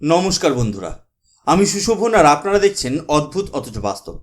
নমস্কার বন্ধুরা। আমি সুশোভন আর আপনারা দেখছেন অদ্ভুত অথচ বাস্তব।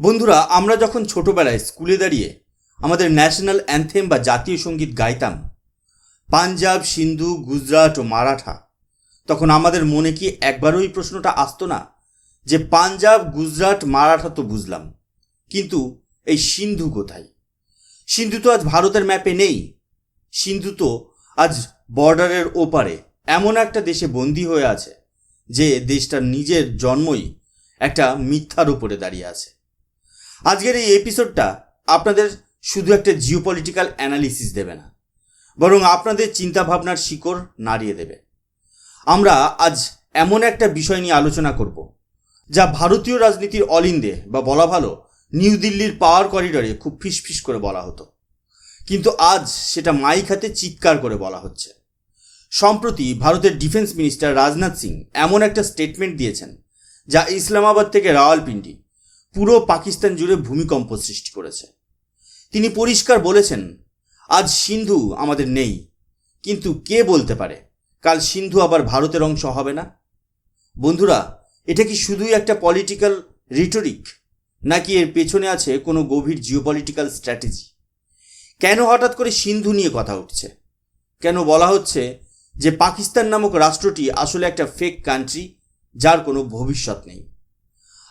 বন্ধুরা, আমরা যখন ছোটবেলায় স্কুলে দাঁড়িয়ে আমাদের ন্যাশনাল অ্যান্থেম বা জাতীয় সংগীত গাইতাম, পাঞ্জাব, সিন্ধু, গুজরাট ও মারাঠা, তখন আমাদের মনে কি একবারও এই প্রশ্নটা আসতো না যে পাঞ্জাব, গুজরাট, মারাঠা তো বুঝলাম, কিন্তু এই সিন্ধু কোথায়? সিন্ধু তো আজ ভারতের ম্যাপে নেই। সিন্ধু তো আজ বর্ডারের ওপারে। এমন একটা দেশে বন্দী হয়ে আছে যে দেশটার নিজের জন্মই একটা মিথ্যার উপরে দাঁড়িয়ে আছে। আজকের এই এপিসোডটা আপনাদের শুধু একটা জিওপলিটিক্যাল অ্যানালিসিস দেবে না, বরং আপনাদের চিন্তাভাবনার শিকড় নাড়িয়ে দেবে। আমরা আজ এমন একটা বিষয় নিয়ে আলোচনা করব, যা ভারতীয় রাজনীতির অলিন্দে বা বলা ভালো নিউ দিল্লির পাওয়ার করিডরে খুব ফিসফিস করে বলা হতো। কিন্তু আজ সেটা মাইক হাতে চিৎকার করে বলা হচ্ছে। সম্প্রতি ভারতের ডিফেন্স মিনিস্টার রাজনাথ সিং এমন একটা স্টেটমেন্ট দিয়েছেন, যা ইসলামাবাদ থেকে রাওয়ালপিন্ডি, পুরো পাকিস্তান জুড়ে ভূমিকম্প সৃষ্টি করেছে। তিনি পরিষ্কার বলেছেন, আজ সিন্ধু আমাদের নেই, কিন্তু কে বলতে পারে, কাল সিন্ধু আবার ভারতের অংশ হবে না? বন্ধুরা, এটা কি শুধুই একটা পলিটিক্যাল রিটোরিক নাকি এর পেছনে আছে কোনো গভীর জিওপলিটিক্যাল স্ট্র্যাটেজি কেন হঠাৎ করে সিন্ধু নিয়ে কথা উঠছে? কেন বলা হচ্ছে যে পাকিস্তান নামক রাষ্ট্রটি আসলে একটা ফেক কান্ট্রি যার কোনো ভবিষ্যৎ নেই।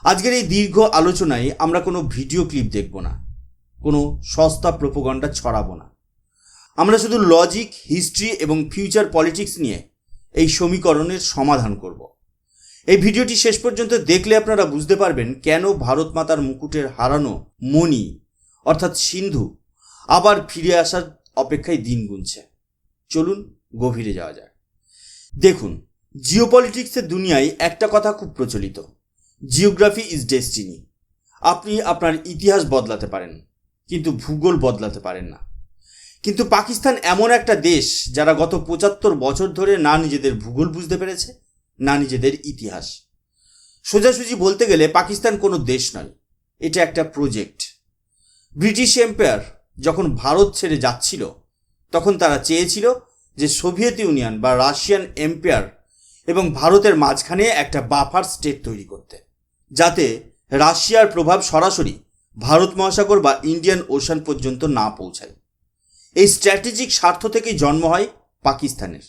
আজকের এই দীর্ঘ আলোচনায় আমরা কোনো ভিডিও ক্লিপ দেখব না, কোনো সস্তা প্রোপোগন্ডা ছড়াবো না। আমরা শুধু লজিক হিস্ট্রি এবং ফিউচার পলিটিক্স নিয়ে এই সমীকরণের সমাধান করব। এই ভিডিওটি শেষ পর্যন্ত দেখলে আপনারা বুঝতে পারবেন কেন ভারত মাতার মুকুটের হারানো মণি, অর্থাৎ সিন্ধু, আবার ফিরে আসার অপেক্ষায় দিন গুনছে। চলুন গভীরে যাওয়া যাক দেখুন, জিওপলিটিক্সের দুনিয়ায় একটা কথা খুব প্রচলিত। Geography is destiny. আপনি আপনার ইতিহাস বদলাতে পারেন, কিন্তু ভূগোল বদলাতে পারেন না। কিন্তু পাকিস্তান এমন একটা দেশ যারা গত পঁচাত্তর বছর ধরে না নিজেদের ভূগোল বুঝতে পেরেছে, না নিজেদের ইতিহাস। সোজাসুজি বলতে গেলে পাকিস্তান কোনো দেশ নয়, এটা একটা প্রজেক্ট। ব্রিটিশ এম্পায়ার যখন ভারত ছেড়ে যাচ্ছিল, তখন তারা চেয়েছিল যে সোভিয়েত ইউনিয়ন বা রাশিয়ান এম্পায়ার এবং ভারতের মাঝখানে একটা বাফার স্টেট তৈরি করতে, যাতে রাশিয়ার প্রভাব সরাসরি ভারত মহাসাগর বা ইন্ডিয়ান ওশান পর্যন্ত না পৌঁছায়। এই স্ট্র্যাটেজিক স্বার্থ থেকেই জন্ম হয় পাকিস্তানের।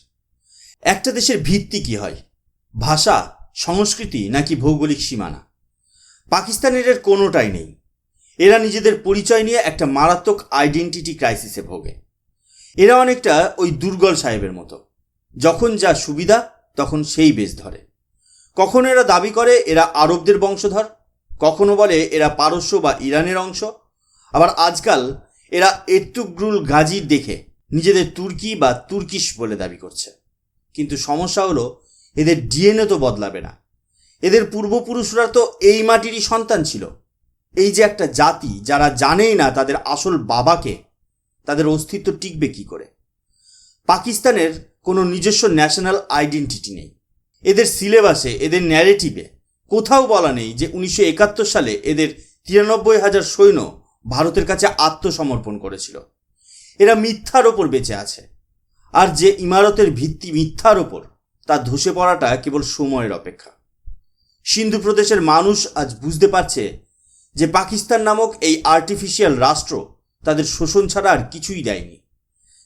একটা দেশের ভিত্তি কি হয়? ভাষা, সংস্কৃতি নাকি ভৌগোলিক সীমানা? পাকিস্তানের এর কোনোটাই নেই। এরা নিজেদের পরিচয় নিয়ে একটা মারাত্মক আইডেন্টিটি ক্রাইসিসে ভোগে। এরা অনেকটা ওই দুর্গল সাহেবের মতো। যখন যা সুবিধা, তখন সেই বেশ ধরে। কখনো এরা দাবি করে এরা আরবদের বংশধর, কখনো বলে এরা পারস্য বা ইরানের অংশ। আবার আজকাল এরা এত্তুগ্রুল গাজির দেখে নিজেদের তুর্কি বা তুর্কিশ বলে দাবি করছে। কিন্তু সমস্যা হলো, এদের ডিএনএ তো বদলাবে না। এদের পূর্বপুরুষরা তো এই মাটিরই সন্তান ছিল। এই যে একটা জাতি, যারা জানেই না তাদের আসল বাবাকে তাদের অস্তিত্ব টিকবে কি করে? পাকিস্তানের কোনো নিজস্ব ন্যাশনাল আইডেন্টিটি নেই। এদের সিলেবাসে এদের ন্যারেটিভে কোথাও বলা নেই যে উনিশশো একাত্তর সালে এদের তিরানব্বই হাজার সৈন্য ভারতের কাছে আত্মসমর্পণ করেছিল। এরা মিথ্যার ওপর বেঁচে আছে। আর যে ইমারতের ভিত্তি মিথ্যার ওপর, তা ধসে পড়াটা কেবল সময়ের অপেক্ষা। সিন্ধু প্রদেশের মানুষ আজ বুঝতে পারছে যে পাকিস্তান নামক এই আর্টিফিশিয়াল রাষ্ট্র তাদের শোষণ ছাড়া আর কিছুই দেয়নি।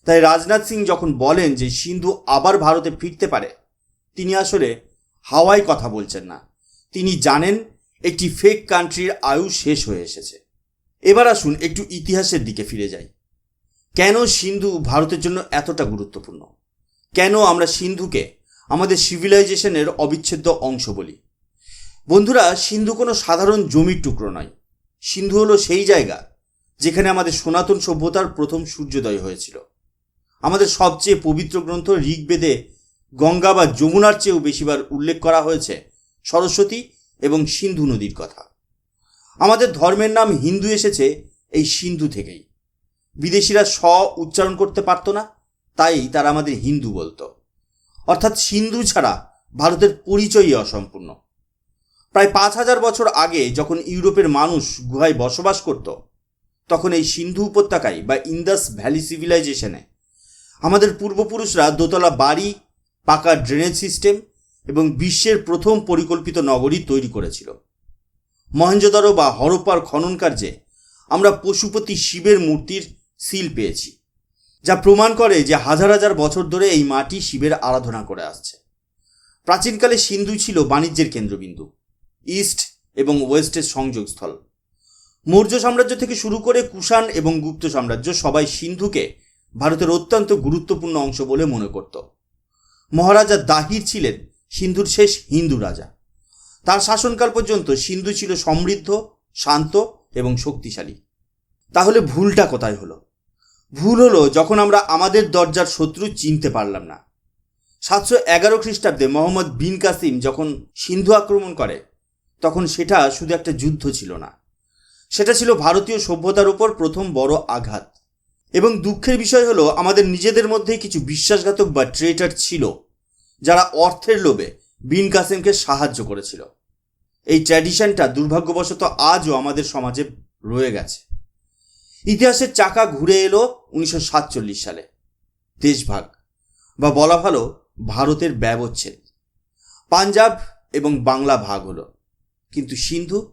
তাই রাজনাথ সিং যখন বলেন যে সিন্ধু আবার ভারতে ফিরতে পারে, তিনি আসলে হাওয়ায় কথা বলছেন না। তিনি জানেন একটি ফেক কান্ট্রির আয়ু শেষ হয়ে এসেছে। এবার আসুন একটু ইতিহাসের দিকে ফিরে যাই। কেন সিন্ধু ভারতের জন্য এতটা গুরুত্বপূর্ণ? কেন আমরা সিন্ধুকে আমাদের সিভিলাইজেশনের অবিচ্ছেদ্য অংশ বলি? বন্ধুরা, সিন্ধু কোনো সাধারণ জমির টুকরো নয়। সিন্ধু হলো সেই জায়গা যেখানে আমাদের সনাতন সভ্যতার প্রথম সূর্যোদয় হয়েছিল। আমাদের সবচেয়ে পবিত্র গ্রন্থ ঋগ্বেদে গঙ্গা বা যমুনার চেয়েও বেশিবার উল্লেখ করা হয়েছে, সরস্বতী এবং সিন্ধু নদীর কথা। আমাদের ধর্মের নাম হিন্দু এসেছে এই সিন্ধু থেকেই। বিদেশিরা স্ব উচ্চারণ করতে পারতো না, তাই তারা আমাদের হিন্দু বলতো। অর্থাৎ সিন্ধু ছাড়া ভারতের পরিচয়ই অসম্পূর্ণ। প্রায় পাঁচ হাজার বছর আগে যখন ইউরোপের মানুষ গুহায় বসবাস করত তখন এই সিন্ধু উপত্যকায় বা ইন্দাস ভ্যালি সিভিলাইজেশনে আমাদের পূর্বপুরুষরা দোতলা বাড়ি, পাকা ড্রেনেজ সিস্টেম এবং বিশ্বের প্রথম পরিকল্পিত নগরী তৈরি করেছিল। মহেঞ্জোদারো বা হরপ্পার খনন কার্যে আমরা পশুপতি শিবের মূর্তির সিল পেয়েছি, যা প্রমাণ করে যে হাজার হাজার বছর ধরে এই মাটি শিবের আরাধনা করে আসছে। প্রাচীনকালে সিন্ধু ছিল বাণিজ্যের কেন্দ্রবিন্দু, ইস্ট এবং ওয়েস্টের সংযোগস্থল। মৌর্য সাম্রাজ্য থেকে শুরু করে কুষাণ এবং গুপ্ত সাম্রাজ্য সবাই সিন্ধুকে ভারতের অত্যন্ত গুরুত্বপূর্ণ অংশ বলে মনে করত। মহারাজা দাহির ছিলেন সিন্ধুর শেষ হিন্দু রাজা। তার শাসনকাল পর্যন্ত সিন্ধু ছিল সমৃদ্ধ, শান্ত এবং শক্তিশালী। তাহলে ভুলটা কোথায় হলো? ভুল হলো যখন আমরা আমাদের দরজার শত্রু চিনতে পারলাম না। সাতশো এগারো খ্রিস্টাব্দে মোহাম্মদ বিন কাসিম যখন সিন্ধু আক্রমণ করে, তখন সেটা শুধু একটা যুদ্ধ ছিল না। সেটা ছিল ভারতীয় সভ্যতার উপর প্রথম বড় আঘাত। এবং দুঃখের বিষয় হলো, আমাদের নিজেদের মধ্যেই কিছু বিশ্বাসঘাতক বা ট্রেটার ছিল, যারা অর্থের লোভে বিন কাসেমকে সাহায্য করেছিল। এই ট্র্যাডিশনটা দুর্ভাগ্যবশত আজও আমাদের সমাজে রয়ে গেছে। ইতিহাসের চাকা ঘুরে এলো উনিশশো সাতচল্লিশ সালে। দেশভাগ, বা বলা ভালো, ভারতের ব্যবচ্ছেদ। পাঞ্জাব এবং বাংলা ভাগ হলো। কিন্তু সিন্ধু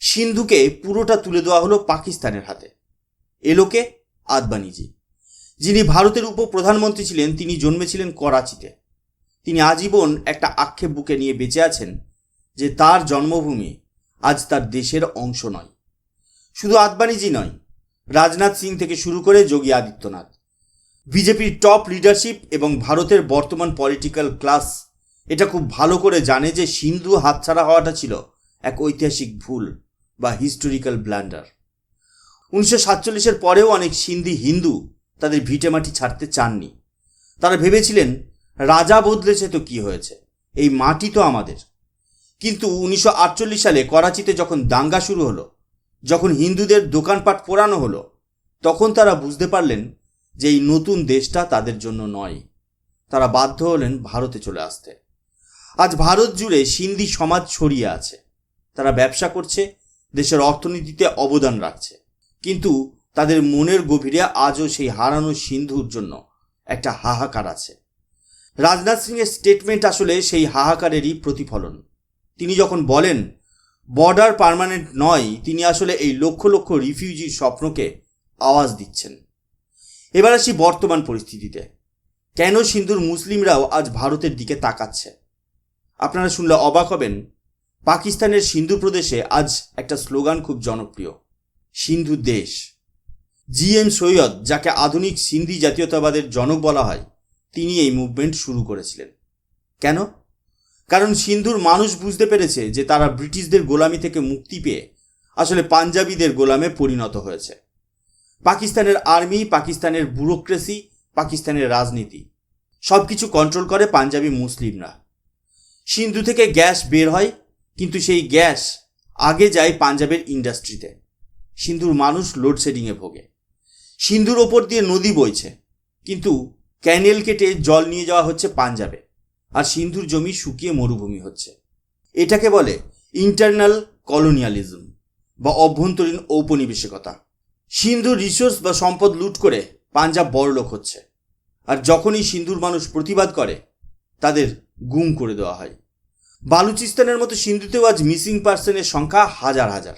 সিন্ধুকে পুরোটা তুলে দেওয়া হলো পাকিস্তানের হাতে। এলোকে আদবানিজি। যিনি ভারতের উপ প্রধানমন্ত্রী ছিলেন, তিনি জন্মেছিলেন করাচিতে। তিনি আজীবন একটা আক্ষেপ বুকে নিয়ে বেঁচে আছেন যে তার জন্মভূমি আজ তার দেশের অংশ নয়। শুধু আদবানিজি নয়, রাজনাথ সিং থেকে শুরু করে যোগী আদিত্যনাথ। বিজেপির টপ লিডারশিপ এবং ভারতের বর্তমান পলিটিক্যাল ক্লাস এটা খুব ভালো করে জানে যে সিন্ধু হাতছাড়া হওয়াটা ছিল এক ঐতিহাসিক ভুল। বা হিস্টোরিক্যাল ব্ল্যান্ডার উনিশশো সাতচল্লিশের পরেও অনেক সিন্ধি হিন্দু তাদের ভিটেমাটি ছাড়তে চাননি। তারা ভেবেছিলেন, রাজা বদলেছে তো কি হয়েছে? এই মাটি তো আমাদের। কিন্তু উনিশশো আটচল্লিশ সালে করাচিতে যখন দাঙ্গা শুরু হলো, যখন হিন্দুদের দোকানপাট পোড়ানো হলো, তখন তারা বুঝতে পারলেন যে এই নতুন দেশটা তাদের জন্য নয়। তারা বাধ্য হলেন ভারতে চলে আসতে। আজ ভারত জুড়ে সিন্ধি সমাজ ছড়িয়ে আছে। তারা ব্যবসা করছে দেশের অর্থনীতিতে অবদান রাখছে। কিন্তু তাদের মনের গভীরে আজও সেই হারানো সিন্ধুর জন্য একটা হাহাকার আছে। রাজনাথ সিংয়ের স্টেটমেন্ট আসলে সেই হাহাকারেরই প্রতিফলন। তিনি যখন বলেন বর্ডার পার্মানেন্ট নয় তিনি আসলে এই লক্ষ লক্ষ রিফিউজির স্বপ্নকে আওয়াজ দিচ্ছেন। এবার আসি বর্তমান পরিস্থিতিতে। কেন সিন্ধুর মুসলিমরাও আজ ভারতের দিকে তাকাচ্ছে? আপনারা শুনলে অবাক হবেন পাকিস্তানের সিন্ধু প্রদেশে আজ একটা স্লোগান খুব জনপ্রিয়, সিন্ধু দেশ। জি এম সৈয়দ, যাকে আধুনিক সিন্ধি জাতীয়তাবাদের জনক বলা হয়, তিনি এই মুভমেন্ট শুরু করেছিলেন। কেন? কারণ সিন্ধুর মানুষ বুঝতে পেরেছে যে তারা ব্রিটিশদের গোলামি থেকে মুক্তি পেয়ে আসলে পাঞ্জাবিদের গোলামে পরিণত হয়েছে। পাকিস্তানের আর্মি, পাকিস্তানের ব্যুরোক্রেসি, পাকিস্তানের রাজনীতি সব কিছু কন্ট্রোল করে পাঞ্জাবি মুসলিমরা। সিন্ধু থেকে গ্যাস বের হয় কিন্তু সেই গ্যাস আগে যায় পাঞ্জাবের ইন্ডাস্ট্রিতে। সিন্ধুর মানুষ লোডশেডিংয়ে ভোগে। সিন্ধুর ওপর দিয়ে নদী বইছে, কিন্তু ক্যানেল কেটে জল নিয়ে যাওয়া হচ্ছে পাঞ্জাবে, আর সিন্ধুর জমি শুকিয়ে মরুভূমি হচ্ছে। এটাকে বলে ইন্টারনাল কলোনিয়ালিজম বা অভ্যন্তরীণ ঔপনিবেশিকতা। সিন্ধুর রিসোর্স বা সম্পদ লুট করে পাঞ্জাব বড়লোক হচ্ছে, আর যখনই সিন্ধুর মানুষ প্রতিবাদ করে, তাদের গুম করে দেওয়া হয়। বালুচিস্তানের মতো সিন্ধুতেও আজ মিসিং পার্সনের সংখ্যা হাজার হাজার।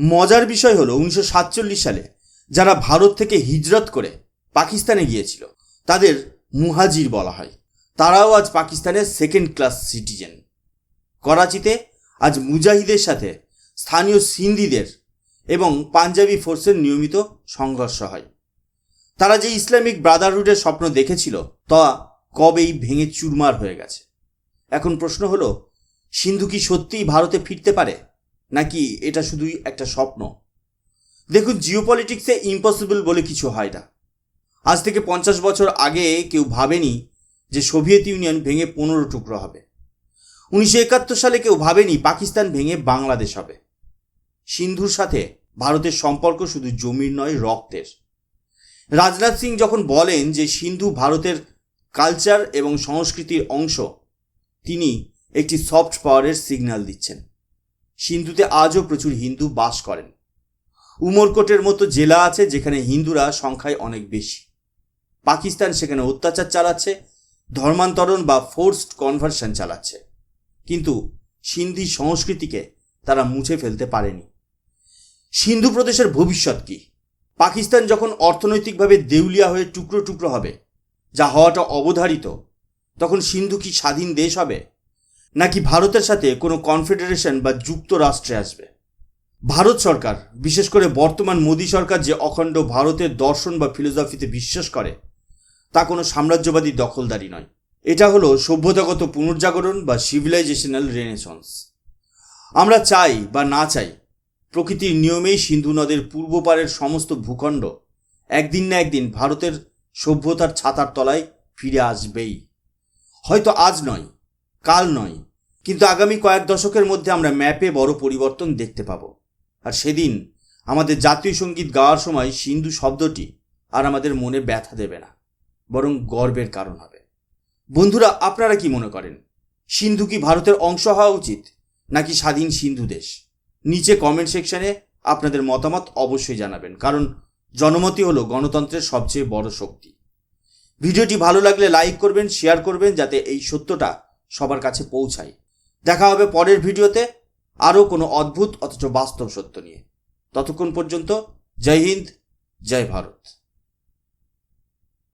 মজার বিষয় হলো, উনিশশো সাতচল্লিশ সালে যারা ভারত থেকে হিজরত করে পাকিস্তানে গিয়েছিল, তাদের মুহাজির বলা হয়। তারাও আজ পাকিস্তানের সেকেন্ড ক্লাস সিটিজেন করাচিতে আজ মুজাহিদের সাথে স্থানীয় সিন্ধিদের এবং পাঞ্জাবি ফোর্সের নিয়মিত সংঘর্ষ হয়। তারা যে ইসলামিক ব্রাদারহুডের স্বপ্ন দেখেছিল, তা কবেই ভেঙে চুরমার হয়ে গেছে। এখন প্রশ্ন হলো, সিন্ধু কি সত্যিই ভারতে ফিরতে পারে? নাকি এটা শুধুই একটা স্বপ্ন? দেখুন জিওপলিটিক্সে ইম্পসিবল বলে কিছু হয় না। আজ থেকে পঞ্চাশ বছর আগে কেউ ভাবেনি যে সোভিয়েত ইউনিয়ন ভেঙে পনেরো টুকরো হবে। উনিশশো একাত্তর সালে কেউ ভাবেনি পাকিস্তান ভেঙে বাংলাদেশ হবে। সিন্ধুর সাথে ভারতের সম্পর্ক শুধু জমির নয়, রক্তের। রাজনাথ সিং যখন বলেন যে সিন্ধু ভারতের কালচার এবং সংস্কৃতির অংশ তিনি একটি সফট পাওয়ারের সিগন্যাল দিচ্ছেন। সিন্ধুতে আজও প্রচুর হিন্দু বাস করেন। উমরকোটের মতো জেলা আছে যেখানে হিন্দুরা সংখ্যায় অনেক বেশি। পাকিস্তান সেখানে অত্যাচার চালাচ্ছে, ধর্মান্তরণ বা ফোর্সড কনভার্সন চালাচ্ছে। কিন্তু সিন্ধি সংস্কৃতিকে তারা মুছে ফেলতে পারেনি। সিন্ধু প্রদেশের ভবিষ্যৎ কি? পাকিস্তান যখন অর্থনৈতিকভাবে দেউলিয়া হয়ে টুকরো টুকরো হবে, যা হওয়াটা অবধারিত তখন সিন্ধু কি স্বাধীন দেশ হবে? নাকি ভারতের সাথে কোনো কনফেডারেশন বা যুক্তরাষ্ট্রে আসবে? ভারত সরকার, বিশেষ করে বর্তমান মোদী সরকার যে অখণ্ড ভারতের দর্শন বা ফিলোসফিতে বিশ্বাস করে, তা কোনো সাম্রাজ্যবাদী দখলদারি নয়। এটা হলো সভ্যতাগত পুনর্জাগরণ বা সিভিলাইজেশনাল রেনেসন্স আমরা চাই বা না চাই, প্রকৃতির নিয়মেই সিন্ধু নদের পূর্ব পারের সমস্ত ভূখণ্ড একদিন না একদিন ভারতের সভ্যতার ছাতার তলায় ফিরে আসবেই। হয়তো আজ নয়, কাল নয়, কিন্তু আগামী কয়েক দশকের মধ্যে আমরা ম্যাপে বড় পরিবর্তন দেখতে পাবো। আর সেদিন আমাদের জাতীয় সংগীত গাওয়ার সময় সিন্ধু শব্দটি আর আমাদের মনে ব্যথা দেবে না, বরং গর্বের কারণ হবে। বন্ধুরা, আপনারা কি মনে করেন, সিন্ধু কি ভারতের অংশ হওয়া উচিত, নাকি স্বাধীন সিন্ধু দেশ? নিচে কমেন্ট সেকশনে আপনাদের মতামত অবশ্যই জানাবেন, কারণ জনমতই হলো গণতন্ত্রের সবচেয়ে বড় শক্তি। ভিডিওটি ভালো লাগলে লাইক করবেন, শেয়ার করবেন যাতে এই সত্যটা সবার কাছে পৌঁছায়। দেখা হবে পরের ভিডিওতে আরও কোনো অদ্ভুত অথচ বাস্তব সত্য নিয়ে। ততক্ষণ পর্যন্ত জয় হিন্দ, জয় ভারত।